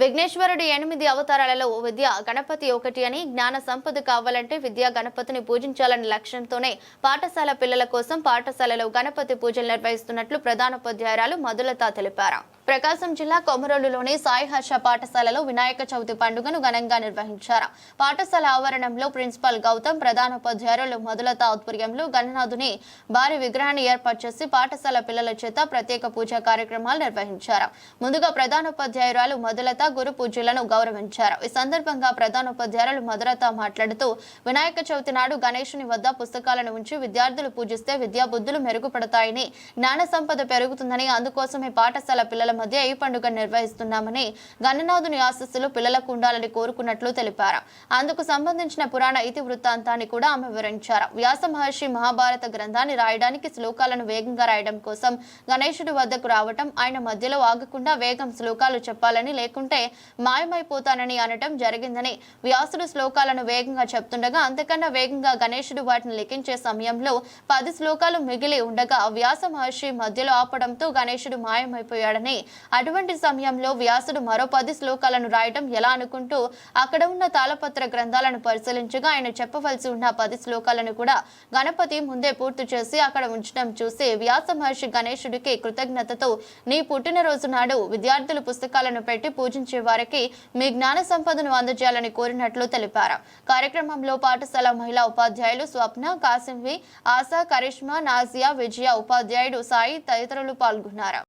విఘ్నేశ్వరుడు ఎనిమిది అవతారాలలో విద్య గణపతి ఒకటి అని జ్ఞాన సంపద కావాలంటే విద్యా గణపతిని పూజించాలనే లక్ష్యంతోనే పాఠశాల పిల్లల కోసం పాఠశాలలో గణపతి పూజలు నిర్వహిస్తున్నట్లు ప్రధానోపాధ్యాయురాలు మధులత తెలిపారు. ప్రకాశం జిల్లా కొమరోలులోని సాయి హర్ష పాఠశాలలో వినాయక చవితి పండుగను ఘనంగా నిర్వహించారు. పాఠశాల ఆవరణంలో ప్రిన్సిపాల్ గౌతమ్ ప్రధానోపాధ్యాయులు మధులత ఆధ్వర్యంలో గణనాథుని భారీ విగ్రహాన్ని ఏర్పాటు చేసి పాఠశాల పిల్లల చేత ప్రత్యేక పూజా కార్యక్రమాలు నిర్వహించారు. ముందుగా ప్రధానోపాధ్యాయురాలు మధులత గురు పూజలను గౌరవించారు. ఈ సందర్భంగా ప్రధాన ఉపాధ్యాయులు మధురత మాట్లాడుతూ వినాయక చవితి నాడు గణేశుని వద్ద పుస్తకాలను ఉంచి విద్యార్థులు పూజిస్తే విద్యాబుద్ధులు మెరుగుపడతాయని జ్ఞాన సంపద పెరుగుతుందని అందుకోసమే పాఠశాల పిల్లల మధ్య ఈ పండుగ నిర్వహిస్తున్నామని గణనాథుని ఆశస్సులు పిల్లలకు ఉండాలని కోరుకున్నట్లు తెలిపారు. అందుకు సంబంధించిన పురాణ ఇతి వృత్తాంతాన్ని కూడా ఆమె వివరించారు. వ్యాస మహర్షి మహాభారత గ్రంథాన్ని రాయడానికి శ్లోకాలను వేగంగా రాయడం కోసం గణేశుడి వద్దకు రావటం ఆయన మధ్యలో ఆగకుండా వేగం శ్లోకాలు చెప్పాలని లేకుంటే మాయమైపోతానని అనటం జరిగిందని వ్యాసుడు శ్లోకాలను వేగంగా చెప్తుండగా అంతకన్నా వేగంగా గణేశుడు వాటిని లిఖించే సమయంలో పది శ్లోకాలు మిగిలి ఉండగా వ్యాస మహర్షి మధ్యలో ఆపడంతో గణేశుడు మాయమైపోయాడని. అటువంటి సమయంలో వ్యాసుడు మరో పది శ్లోకాలను రాయటం ఎలా అనుకుంటూ అక్కడ ఉన్న తాళపత్ర గ్రంథాలను పరిశీలించగా ఆయన చెప్పవలసి ఉన్న పది శ్లోకాలను కూడా గణపతి ముందే పూర్తి చేసి అక్కడ ఉంచడం చూసి వ్యాస మహర్షి గణేశుడికి కృతజ్ఞతతో నీ పుట్టినరోజు నాడు విద్యార్థులు పుస్తకాలను పెట్టి పూజించే వారికి మీ జ్ఞాన సంపదను అందజేయాలని కోరినట్లు తెలిపారు. కార్యక్రమంలో పాఠశాల మహిళా ఉపాధ్యాయులు స్వప్న కాసింవి ఆశా కరిష్మా నాజియా విజయ ఉపాధ్యాయుడు సాయి తదితరులు పాల్గొన్నారు.